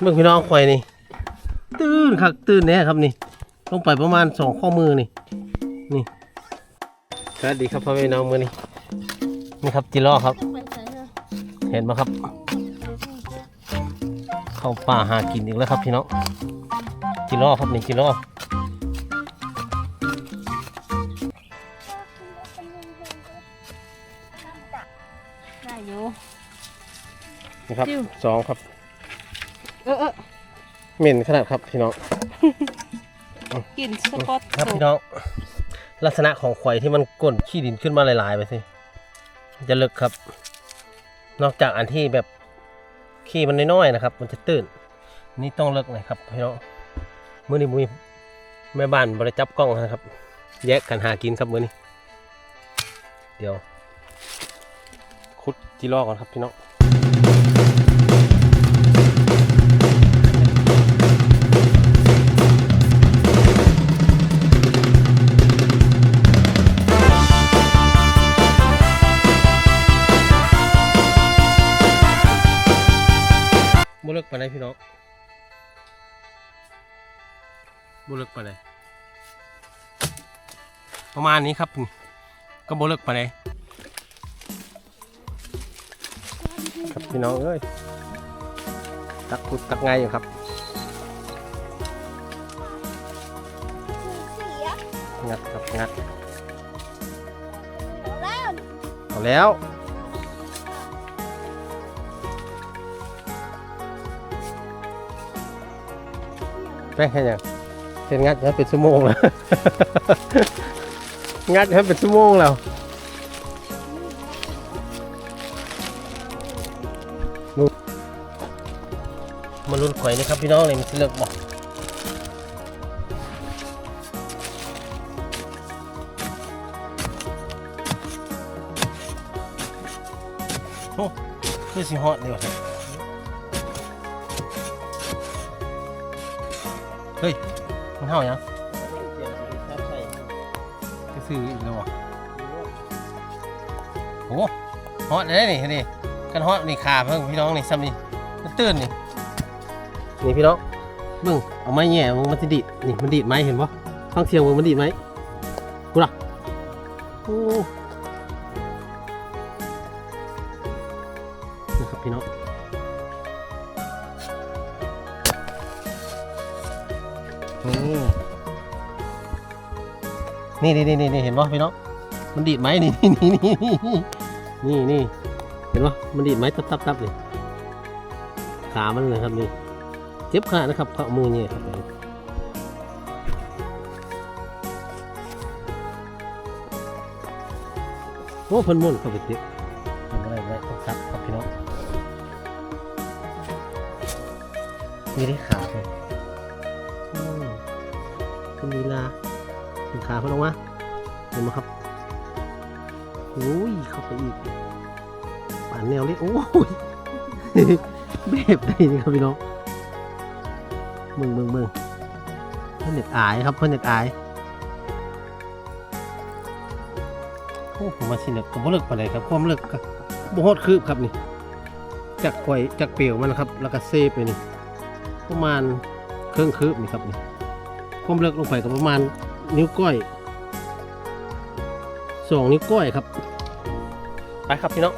เบิ่งพี่น้องควายนี่ ตื้นคักตื้นแน่ครับนี่ลงไปประมาณสองข้อมือนี่ นี่สวัสดีครับพ่อแม่พี่น้องมือนี่นี่ครับจิโร่ครับไปใส่เลยเห็นไหมครับ เข้าป่าหากินอีกแล้วครับพี่น้องจิโร่ครับนี่จิโร่ได้อยู่นี่ครับจิ้วสองครับ เออเออเหม็นขนาดครับพี่น้องกินสปอตครับพี่น้อง ลักษณะของควายที่มันก้นขี้ดินขึ้นมาหลายๆไปสิมันจะเลิกครับ นอกจากอันที่แบบขี้มันน้อยๆนะครับ มันจะตื้นนี่ต้องเลิกหน่อยครับพี่น้องมื้อนี้มุ้ยแม่บ้านบริจับกล้องนะครับ แยกกันหากินครับมื้อนี้ เดี๋ยวคุดจีรอก่อนครับพี่น้อง บ่เลิกไปไหนพี่น้องบ่เลิกไปไหนประมาณนี้ครับนี่ก็บ่เลิกไปไหนครับพี่น้องเอ้ยตักกุดตักไงอยู่ครับเสียงัดครับงัดแล้วเอาแล้ว แป้งแค่ยังเป็นงัดให้เป็นชั่วโมงแล้ว งัดให้เป็นชั่วโมงแล้วนู่นมาลุ้นข่อยนี่ครับพี่น้องเลยมันเลิกบอกโอ้คือสิฮอตดีว่ะ เฮ้ย มันเห่ายังก็ซื้ออีกแล้ววะโอ้ฮอตเลยนี่นี่กันฮอตนี่ขาเพิ่งพี่น้องนี่ซ้ำนี่มันตื่นนี่นี่พี่น้องเบิ่งเอาไม้แง่มึงมันจะดีดนี่มันดีดไหมเห็นปะฟังเสียงมึงมันดีดไหมกูล่ะโอ้ นี่นี่นี่นี่เห็นปะพี่น้องมันดีดไหมนี่นี่นี่นี่นี่นี่เห็นปะมันดีดไหมตับตับตับนี่ขามันเลยครับนี่เจ็บขนาดนะครับเข้ามือเนี่ยครับโอ้พันมุ่นเข้าไปเจ็บทำอะไรไม่ได้ต้องซับครับพี่น้องมีได้ขาเลย คุณลีลาถึงขาเพิ่นออกมาเห็นไหมครับโอ้ยเข้าไปอีกป่านแนวเล็กโอ้ยแบบได้นี่ครับพี่น้องมึงมึงมึงเพื่อนเด็กอายครับเพื่อนเด็กอายโอ้ผมมาสิเลิกกับบ่เลิกปานใดครับความเลิกกับบ่ฮอดคืบครับนี่จากข่อยจากเปลวมันนะครับ แล้วก็เซฟไปนี่ประมาณเครื่องคืบนี่ครับนี่ ความเลิกลงไปก็ประมาณนิ้วก้อยสองนิ้วก้อยครับ ไปครับพี่น้อง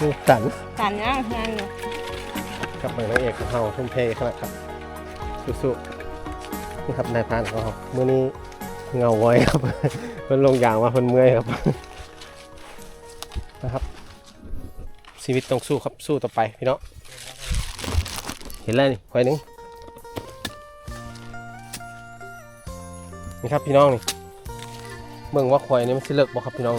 นี่สันกันยังยังอยู่ครับเมืองนางเอกของเราทุ่มเทขนาดครับสู้ๆนี่ครับนายพรานของเรามื่อนี้เงาไว้ครับเพิ่นลงยางมาเพิ่นเมื่อยครับนะครับ ชีวิตต้องสู้ครับสู้ต่อไปพี่น้องเห็นแล้วนี่ควายหนึงนี่ครับพี่น้องนี่เบิ่งว่าควายนี่มันสิเลิกบ่ครับพี่น้อง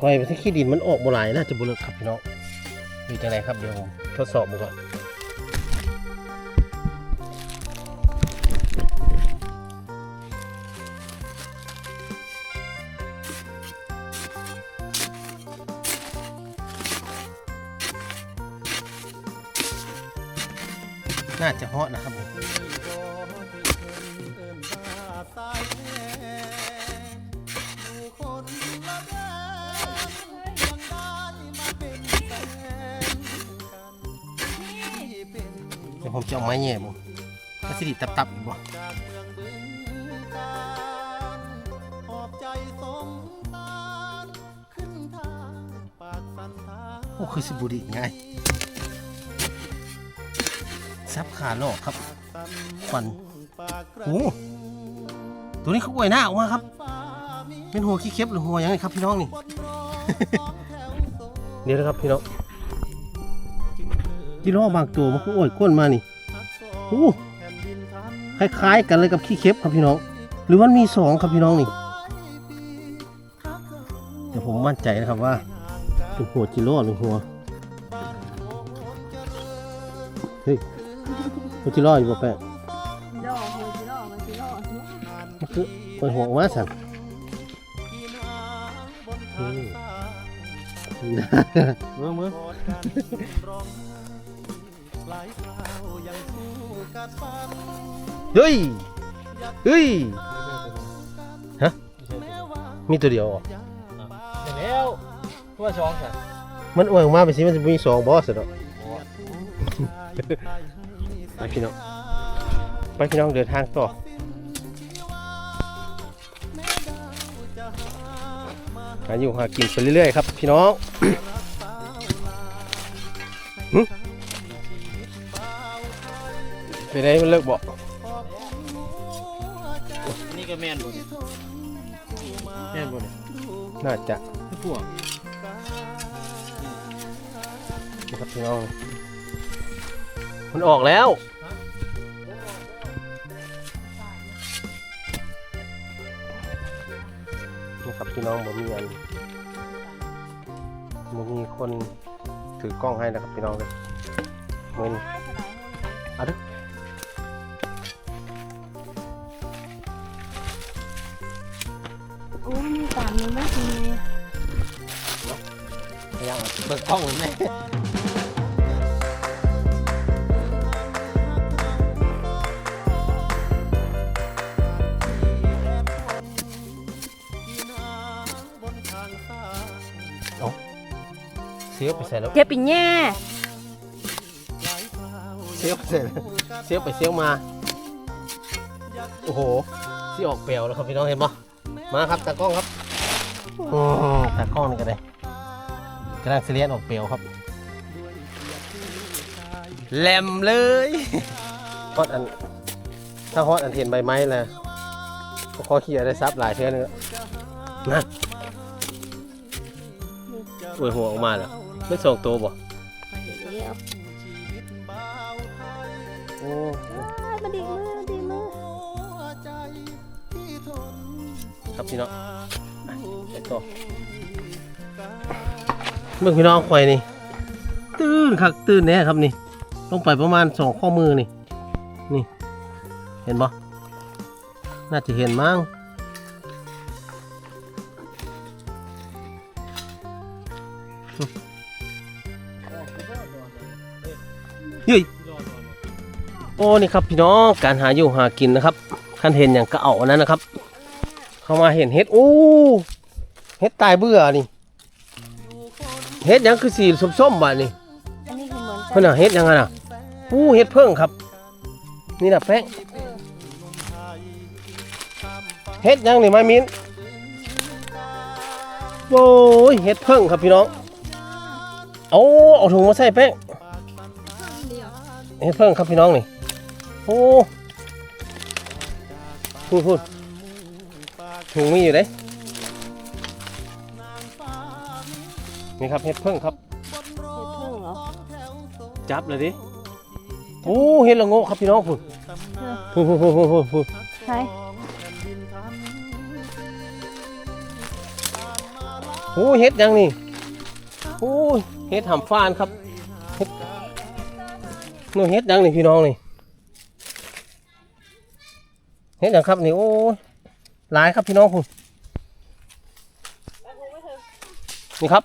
ควายไปที่ขี้ดินมันออกบ่หลายน่าจะบ่เลิกครับพี่น้องอยู่จังไดครับเดี๋ยวผมทดสอบมันก่อน น่าจะเหาะนะครับผมเดี๋ยวผมจะเอาไม้เนี่ผบกระสิริตับๆอีกบ่โอ้คือสิบุรีไง ซับขาลอกครับฟันโอ้ตัวนี้เขาอวยหน้าออกมาครับ เป็นหัวขี้เข็บหรือหัวยังไงครับพี่น้องนี่ เดี๋ยวนะครับพี่น้องจิโร่บางตัวมันก็อวยก้นมานี่โอ้คล้ายๆกันเลยกับขี้เข็บครับพี่น้อง หรือว่ามีสองครับพี่น้องนี่แต่ผมมั่นใจนะครับว่าเป็นหัวจิโร่หรือหัว เฮ้ย หัวจิโร่อยู่บ่แปะดอกหัวจิโร่มันจิโร่มันคือปล่อยหัวออกมาสั่นอืมมือมือเฮ้ยเฮ้ยฮะมีตัวเดียวเหรอแล้วว่าช้องค่ะมันอวยออกมาไปสิมันจะมีสองบอสเหรอไป พี่น้องไปพี่น้องเดินทางต่อหาอยู่หากินไปเรื่อยๆครับ พี่น้องหึไปไหนมันเลิกบอกนี่ก็แม่นบ่เนี่ยแม่นบ่เนี่ยน่าจะคือพวกนะครับพี่น้อง มันออกแล้ว พี่น้องผมมีอันผมมีคนถือกล้องให้นะครับพี่น้องเลยเงินเอาดิโอ้มีตามนี้ไหมทีพยายามเบิกกล้องเลยแม่ เสียวไปใส่แล้วเจ็บปีแง่เสียวไปใส่แล้วเสียวไปเสียวมา โอ้โหที่ออกเปลวแล้วครับพี่น้องเห็นปะมาครับตากล้องครับอืมตากล้องนี่ก็ได้กำลังเสียนออกเปลวครับแหลมเลยฮอดอัน ถ้าฮอดอันเห็นใบไม้แล้วก็ขอเขี่ยได้ซับหลายเท่านึงแล้วนะอวยหัวออกมาแล้ว ไม่ส่งตัวบ่เดี๋ยวโอ้มาดีมือดีมือครับพี่น้องไปต่อเมื่อพี่น้องควายนี่ ตื่นคักตื่นแน่ครับนี่ลงไปประมาณสองข้อมือนี่ นี่ เห็นบ่น่าจะเห็นมั้ง โอ้นี่ครับพี่น้องการหาอยู่หากินนะครับขั้นเห็นอย่างก็เอานั้นนะครับ เข้ามาเห็นเห็ดโอ้เห็ดตายเบื่อนี่เห็ดยังคือสีส้มๆบ่านี่อันนี้คือเหมือนกัเพิ่นน่ะเห็ดยังไงน่ะอู้เห็ดเพิ่งครับ นี่นะแป้งเห็ดยังนี่ไม้มิ้นโอ้ยเห็ดเพิ่งครับพี่น้องเอาเอาถุงมาใส่แป้งเห็ดเพิ่งครับพี่น้องนี่ โอ้พูดพูดถุงมีอยู่เด้นี่ครับเห็ดเพิ่งครับเห็ดพึ่งเหรอจับเลยดิโอ้เห็ดละโงกครับพี่น้องพุ่นพุ่นพุ่นพุ่นพุ่นพุ่นพุ่นใช่โอ้เห็ดยังนี่โอ้ยเห็ดหำฟานครับเห็ดนู่นเห็ดยังนี่พี่น้องนี่ เห็ดยังครับนี่โอ้ยหลายครับพี่น้องพุ่นนี่ครับ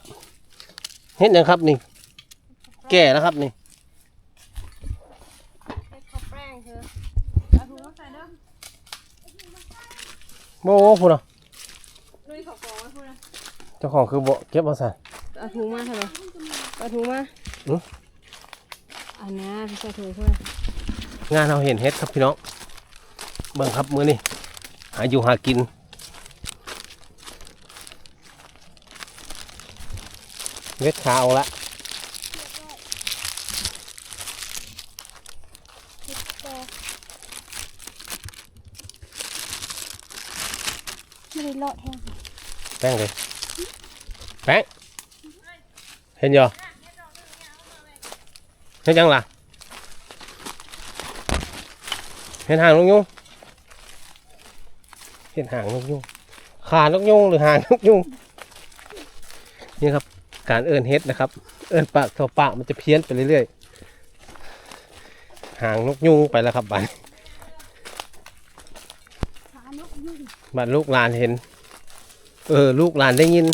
เห็ดยังครับนี่ แก่แล้วครับนี่เห็ดข้าวแป้งเธอเอาถุงมาใส่เด้อโอ้พุ่นอะลุยข้าวกองไว้พูดนะเจ้าของคือบ่เก็บมาใส่เอาถุงมาเถอะเอาถุงมาอืออันนี้พี่ใส่ถุงพูดนะงานเราเห็นเฮ็ดครับพี่น้อง เบิ่งครับมือนี้หาอยู่หากินเว็ดขาเอาละไม่ได้เลาะแห้งแป้งเลยแป้งเห็นยังเห็นยังล่ะเห็นหางนกยุง เห็นหางนกยุงขานกยุงหรือหางนกยุงนี่ครับ การเอิ้นเฮ็ดนะครับ เอิ้นปากต่อปากมันจะเพี้ยนไปเรื่อยๆหางนกยุงไปแล้วครับบัดขานกยุ่งบัดลูกหลานเห็น เออ ลูกหลานได้ยิน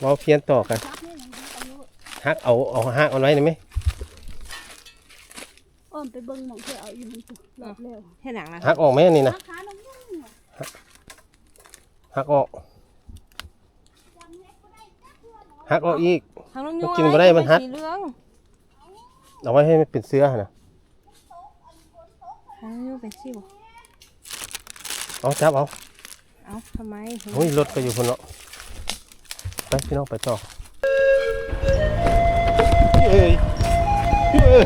เว่าเพี้ยนต่อกันครับนี่ยังอายุฮักเอาเอาฮักเอาไว้ได้ไหมอ้อมไปเบิ่งหมองเธอเอาอยู่มันตุหลบเร็วเห็นหนังนะฮักออกไหมอันนี่นะ ขานกยุ่งฮักออกฮักออกอีกทางน้องมันกินบ่ได้มันฮัดสีเหลืองเอาไว้ให้มันเป็นเสื้อหั่นนะทางน้องยูเป็นสิวเอาจับเอาเอ้าทำไมโอ้ยรถก็อยู่คนเนาะไปพี่น้องไปต่อเฮ้ยเฮ้ย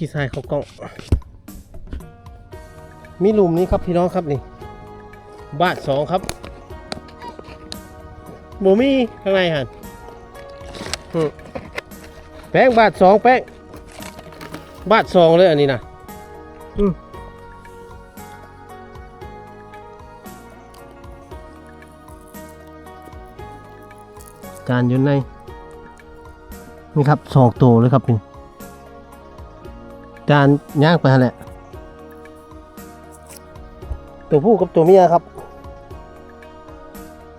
ขี้ทรายเขากล้องมีหลุมนี้ครับพี่น้องครับนี่ บาทสองครับบมีข้างในหันแป้งบาทสองแป้งบาทสองเลยอันนี้นะอืมจานอยู่ใน นี่ครับสองตัวเลยครับนี่ จานย่างไปทันแหละ ตัวผู้กับตัวเมียครับ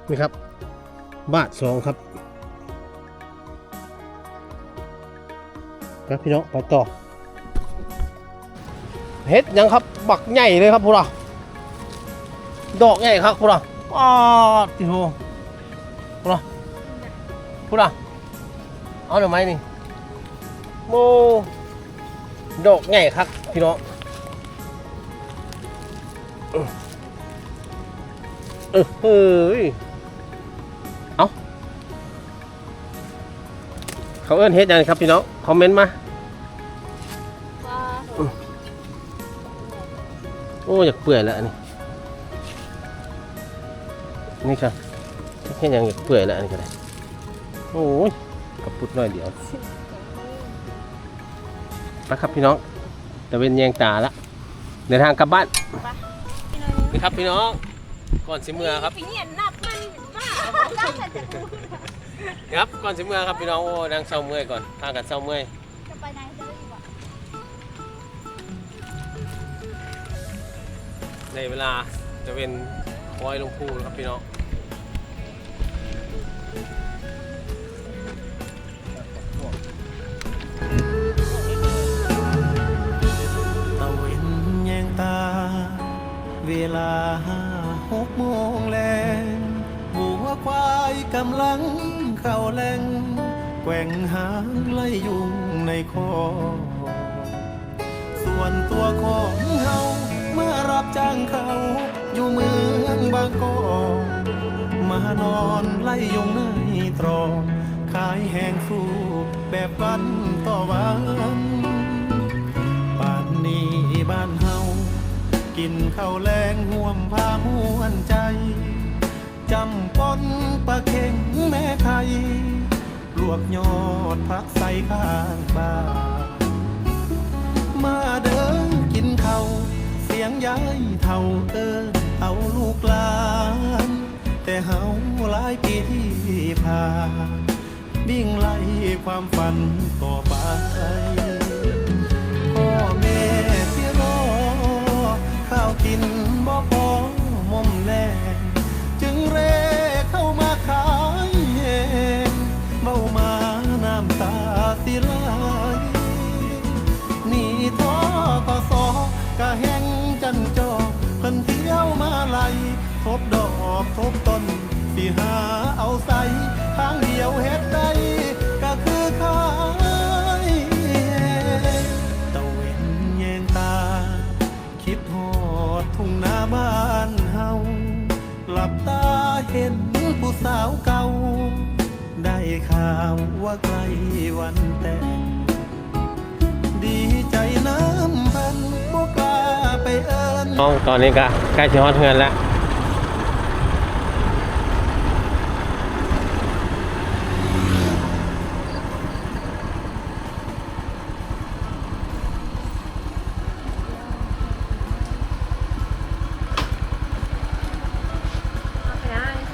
นี่ครับ บาทสองครับครับพี่น้องไปต่อเฮ็ดยังครับ บักใหญ่เลยครับพวกเราดอกใหญ่ครับพวกเราอ้าวติโหพวกเราพวกเราเอาหน่อไม้นี่โม ดอกใหญ่ครับพี่น้องเออเฮ้ยเอาเขาเอิ้นเฮ็ดยังครับพี่น้องคอมเมนต์มาว่าโอ้อยากเปื่อยแล้วอันนี้นี่ครับเฮ็ดยังอยากเปื่อยแล้วอันนี้ก็ได้โอ้ยกระปุดหน่อยเดียว ไปครับพี่น้องตะเวนแยงตาละเดินทางกลับบ้านนี่ครับพี่น้องก่อนสิเมือครับปีนี้นับมันมากครับก่อนสิเมือครับพี่น้องโอ้นางเศร้าเมื่อยก่อนพากันเศร้าเมื่อยจะไปไหนจะด้อยู่อะในเวลาจะเป็นปอยลงพูนะครับพี่น้อง เวลาหกโมงแลงบัวควายกำลังเข้าแหลงแกว่งหางไล่ยุงในคอ ส่วนตัวของเฮาเมารับจ้างเขา อยู่เมืองบางกอกมานอนไล่ยุงในตรอกขายแหงสู้แบบวันต่อวัน กินข้าวแรงห่วมพาม่วนใจ จำปนปลาเค็งแม่ไข่ลวกยอดพักใส่ข้างบ้านมาเดินกินข้าวเสียงยายเท่าเอิญเอาลูกหลาน แต่เฮาหลายปีที่ผ่านวิ่งไล่ความฝันต่อไปพ่อแม่ ข้ สาวเก่า ได้ข่าวว่าใกล้วันแต่ง ดีใจน้ำพันบ่กล้าไปเอิญ น้องตอนนี้ก็ใกล้จะฮอดเงินแล้ว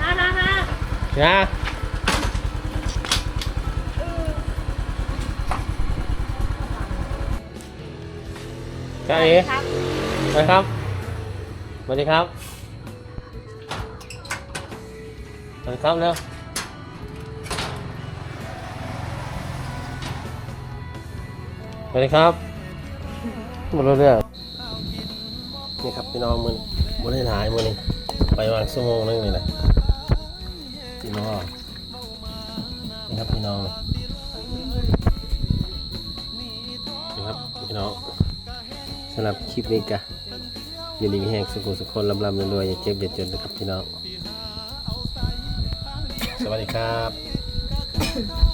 นะนะนะ นะจ้าเอ๋ครับสวัสดีครับ สวัสดีครับ สวัสดีครับเร็วสวัสดีครับหมดแล้วเนี่ยนี่ครับพี่น้องมือนี้มือได้หลายมือนี้ไปวางชั่วโมงนึงนี่นะพี่ น้อนะครับพี่น้องนะครับพี่น้องสำหรับคลิปนี้กะยินดีมีแห่งสุขุสุขคนลำลำรวยๆอย่าเจ็บอย่าจนนะครับพี่น้อง สวัสดีครับ